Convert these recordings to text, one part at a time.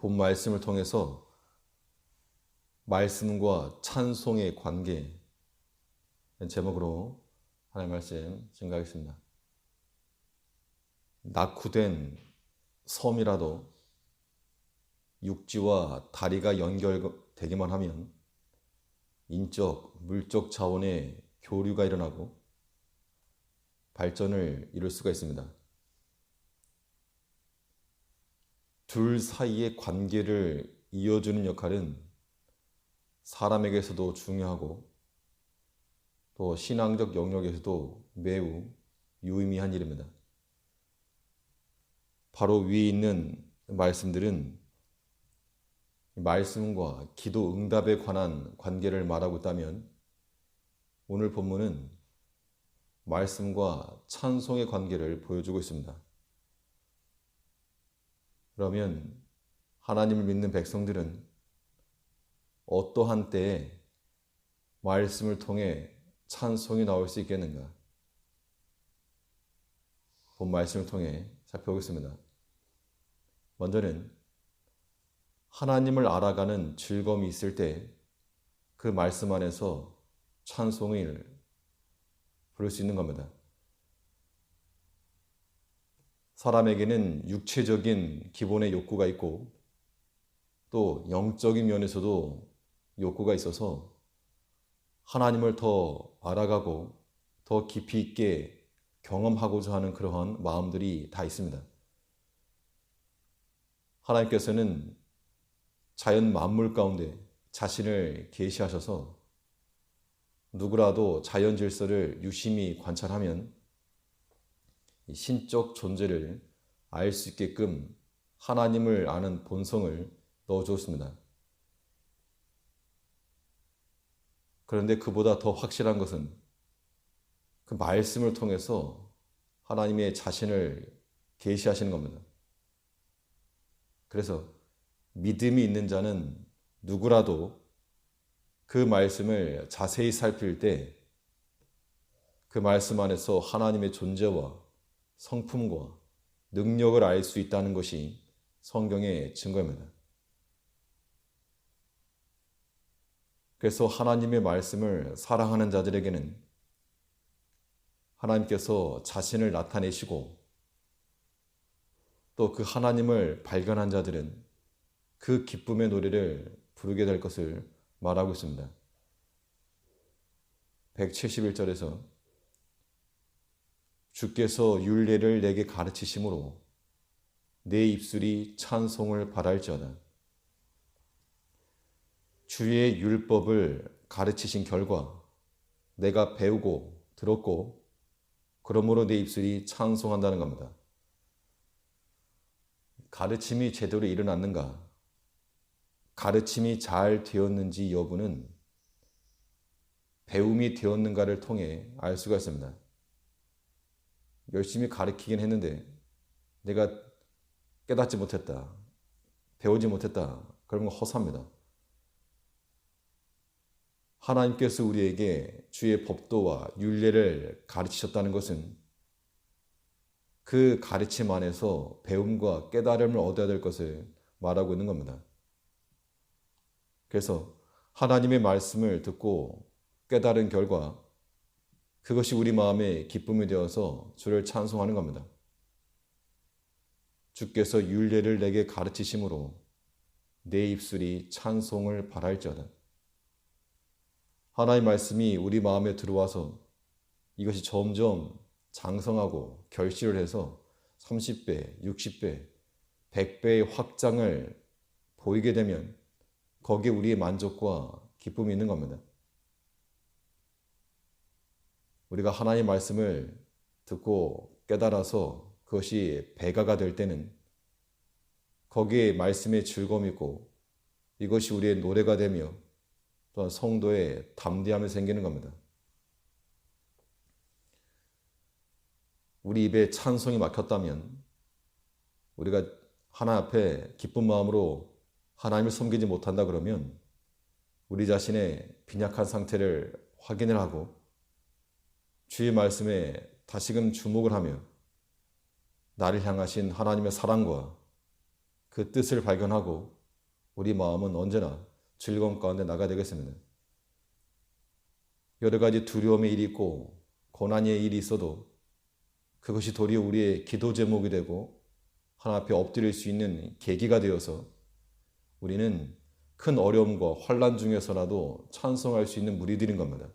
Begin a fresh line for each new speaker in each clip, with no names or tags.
본 말씀을 통해서 말씀과 찬송의 관계 제목으로 하나님 말씀 증가하겠습니다. 낙후된 섬이라도 육지와 다리가 연결되기만 하면 인적, 물적 자원의 교류가 일어나고 발전을 이룰 수가 있습니다. 둘 사이의 관계를 이어주는 역할은 사람에게서도 중요하고 또 신앙적 영역에서도 매우 유의미한 일입니다. 바로 위에 있는 말씀들은 말씀과 기도 응답에 관한 관계를 말하고 있다면 오늘 본문은 말씀과 찬송의 관계를 보여주고 있습니다. 그러면 하나님을 믿는 백성들은 어떠한 때에 말씀을 통해 찬송이 나올 수 있겠는가? 본 말씀을 통해 살펴보겠습니다. 먼저는 하나님을 알아가는 즐거움이 있을 때 그 말씀 안에서 찬송을 부를 수 있는 겁니다. 사람에게는 육체적인 기본의 욕구가 있고 또 영적인 면에서도 욕구가 있어서 하나님을 더 알아가고 더 깊이 있게 경험하고자 하는 그러한 마음들이 다 있습니다. 하나님께서는 자연 만물 가운데 자신을 계시하셔서 누구라도 자연 질서를 유심히 관찰하면 신적 존재를 알 수 있게끔 하나님을 아는 본성을 넣어주었습니다. 그런데 그보다 더 확실한 것은 그 말씀을 통해서 하나님의 자신을 계시하시는 겁니다. 그래서 믿음이 있는 자는 누구라도 그 말씀을 자세히 살필 때 그 말씀 안에서 하나님의 존재와 성품과 능력을 알 수 있다는 것이 성경의 증거입니다. 그래서 하나님의 말씀을 사랑하는 자들에게는 하나님께서 자신을 나타내시고 또 그 하나님을 발견한 자들은 그 기쁨의 노래를 부르게 될 것을 말하고 있습니다. 171절에서 주께서 윤례를 내게 가르치심으로 내 입술이 찬송을 바랄지어다. 주의 율법을 가르치신 결과 내가 배우고 들었고 그러므로 내 입술이 찬송한다는 겁니다. 가르침이 제대로 일어났는가? 가르침이 잘 되었는지 여부는 배움이 되었는가를 통해 알 수가 있습니다. 열심히 가르치긴 했는데 내가 깨닫지 못했다. 배우지 못했다. 그런 건 허사입니다. 하나님께서 우리에게 주의 법도와 윤례를 가르치셨다는 것은 그 가르침 안에서 배움과 깨달음을 얻어야 될 것을 말하고 있는 겁니다. 그래서 하나님의 말씀을 듣고 깨달은 결과 그것이 우리 마음의 기쁨이 되어서 주를 찬송하는 겁니다. 주께서 윤례를 내게 가르치심으로 내 입술이 찬송을 바랄지어다. 하나의 말씀이 우리 마음에 들어와서 이것이 점점 장성하고 결실을 해서 30배, 60배, 100배의 확장을 보이게 되면 거기에 우리의 만족과 기쁨이 있는 겁니다. 우리가 하나님의 말씀을 듣고 깨달아서 그것이 배가가 될 때는 거기에 말씀의 즐거움이 있고 이것이 우리의 노래가 되며 또한 성도의 담대함이 생기는 겁니다. 우리 입에 찬송이 막혔다면 우리가 하나 앞에 기쁜 마음으로 하나님을 섬기지 못한다 그러면 우리 자신의 빈약한 상태를 확인을 하고 주의 말씀에 다시금 주목을 하며 나를 향하신 하나님의 사랑과 그 뜻을 발견하고 우리 마음은 언제나 즐거움 가운데 나가 되겠습니다. 여러 가지 두려움의 일이 있고 고난의 일이 있어도 그것이 도리어 우리의 기도 제목이 되고 하나 앞에 엎드릴 수 있는 계기가 되어서 우리는 큰 어려움과 환란 중에서라도 찬송할 수 있는 무리들인 겁니다.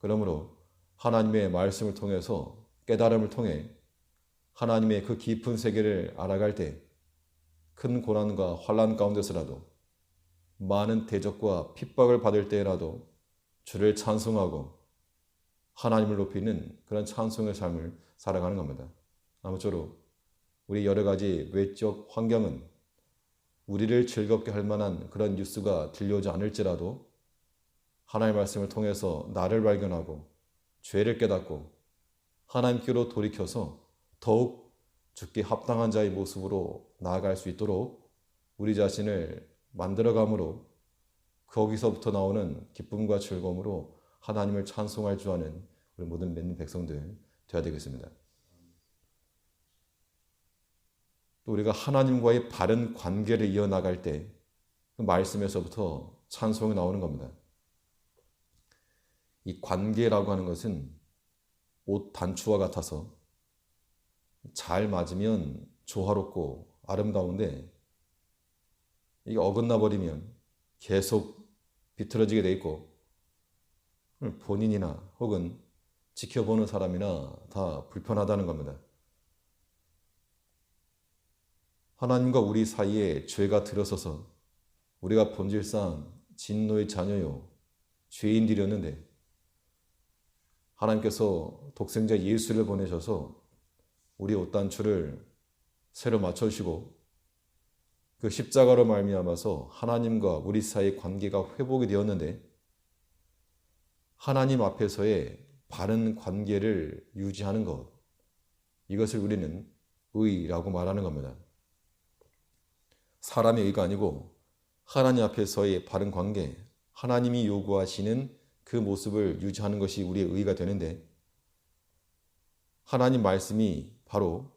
그러므로 하나님의 말씀을 통해서 깨달음을 통해 하나님의 그 깊은 세계를 알아갈 때 큰 고난과 환란 가운데서라도 많은 대적과 핍박을 받을 때라도 주를 찬송하고 하나님을 높이는 그런 찬송의 삶을 살아가는 겁니다. 아무쪼록 우리 여러 가지 외적 환경은 우리를 즐겁게 할 만한 그런 뉴스가 들려오지 않을지라도 하나님의 말씀을 통해서 나를 발견하고 죄를 깨닫고 하나님께로 돌이켜서 더욱 죽기 합당한 자의 모습으로 나아갈 수 있도록 우리 자신을 만들어감으로 거기서부터 나오는 기쁨과 즐거움으로 하나님을 찬송할 줄 아는 우리 모든 믿는 백성들 되어야 되겠습니다. 또 우리가 하나님과의 바른 관계를 이어나갈 때 그 말씀에서부터 찬송이 나오는 겁니다. 이 관계라고 하는 것은 옷 단추와 같아서 잘 맞으면 조화롭고 아름다운데 이게 어긋나 버리면 계속 비틀어지게 돼 있고 본인이나 혹은 지켜보는 사람이나 다 불편하다는 겁니다. 하나님과 우리 사이에 죄가 들어서서 우리가 본질상 진노의 자녀요 죄인들이었는데 하나님께서 독생자 예수를 보내셔서 우리 옷단추를 새로 맞춰주시고 그 십자가로 말미암아서 하나님과 우리 사이의 관계가 회복이 되었는데 하나님 앞에서의 바른 관계를 유지하는 것 이것을 우리는 의라고 말하는 겁니다. 사람의 의가 아니고 하나님 앞에서의 바른 관계, 하나님이 요구하시는 그 모습을 유지하는 것이 우리의 의가 되는데 하나님 말씀이 바로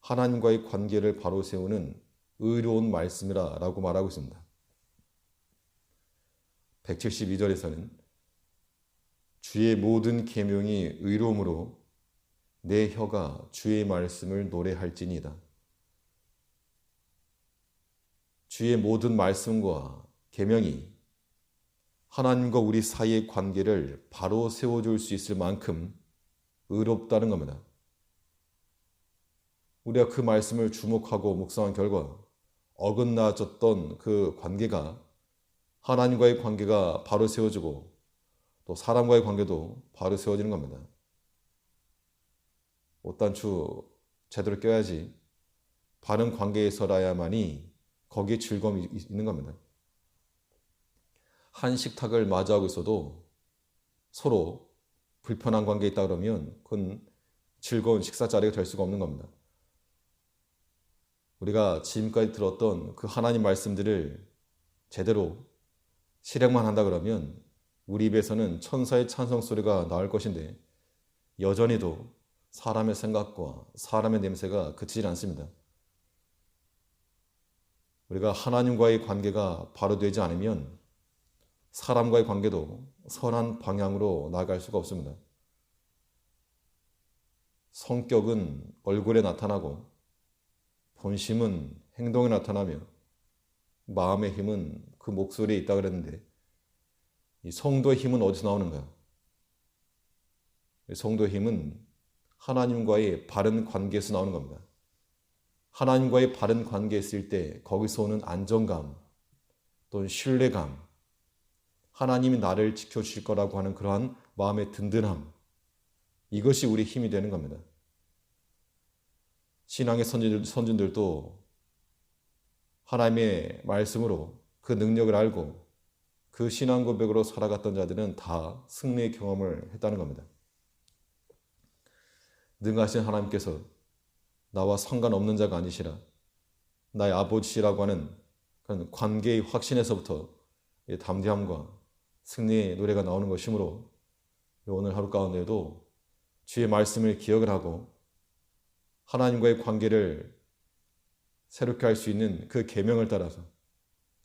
하나님과의 관계를 바로 세우는 의로운 말씀이라 라고 말하고 있습니다. 172절에서는 주의 모든 계명이 의로움으로 내 혀가 주의 말씀을 노래할지니다. 주의 모든 말씀과 계명이 하나님과 우리 사이의 관계를 바로 세워줄 수 있을 만큼 의롭다는 겁니다. 우리가 그 말씀을 주목하고 묵상한 결과 어긋나졌던 그 관계가 하나님과의 관계가 바로 세워지고 또 사람과의 관계도 바로 세워지는 겁니다. 옷단추 제대로 껴야지 바른 관계에서라야만이 거기에 즐거움이 있는 겁니다. 한 식탁을 맞이하고 있어도 서로 불편한 관계에 있다 그러면 그건 즐거운 식사 자리가 될 수가 없는 겁니다. 우리가 지금까지 들었던 그 하나님 말씀들을 제대로 실행만 한다 그러면 우리 입에서는 천사의 찬성 소리가 나올 것인데 여전히도 사람의 생각과 사람의 냄새가 그치질 않습니다. 우리가 하나님과의 관계가 바로 되지 않으면 사람과의 관계도 선한 방향으로 나아갈 수가 없습니다. 성격은 얼굴에 나타나고 본심은 행동에 나타나며 마음의 힘은 그 목소리에 있다 그랬는데 이 성도의 힘은 어디서 나오는가? 성도의 힘은 하나님과의 바른 관계에서 나오는 겁니다. 하나님과의 바른 관계에 있을 때 거기서 오는 안정감 또는 신뢰감 하나님이 나를 지켜주실 거라고 하는 그러한 마음의 든든함 이것이 우리 힘이 되는 겁니다. 신앙의 선진들, 선진들도 하나님의 말씀으로 그 능력을 알고 그 신앙 고백으로 살아갔던 자들은 다 승리의 경험을 했다는 겁니다. 능하신 하나님께서 나와 상관없는 자가 아니시라 나의 아버지라고 하는 그런 관계의 확신에서부터 담대함과 승리의 노래가 나오는 것이므로 오늘 하루 가운데도 주의 말씀을 기억을 하고 하나님과의 관계를 새롭게 할 수 있는 그 계명을 따라서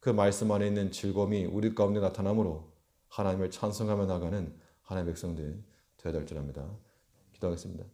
그 말씀 안에 있는 즐거움이 우리 가운데 나타남으로 하나님을 찬송하며 나가는 하나님의 백성들 되어야 될 줄 압니다. 기도하겠습니다.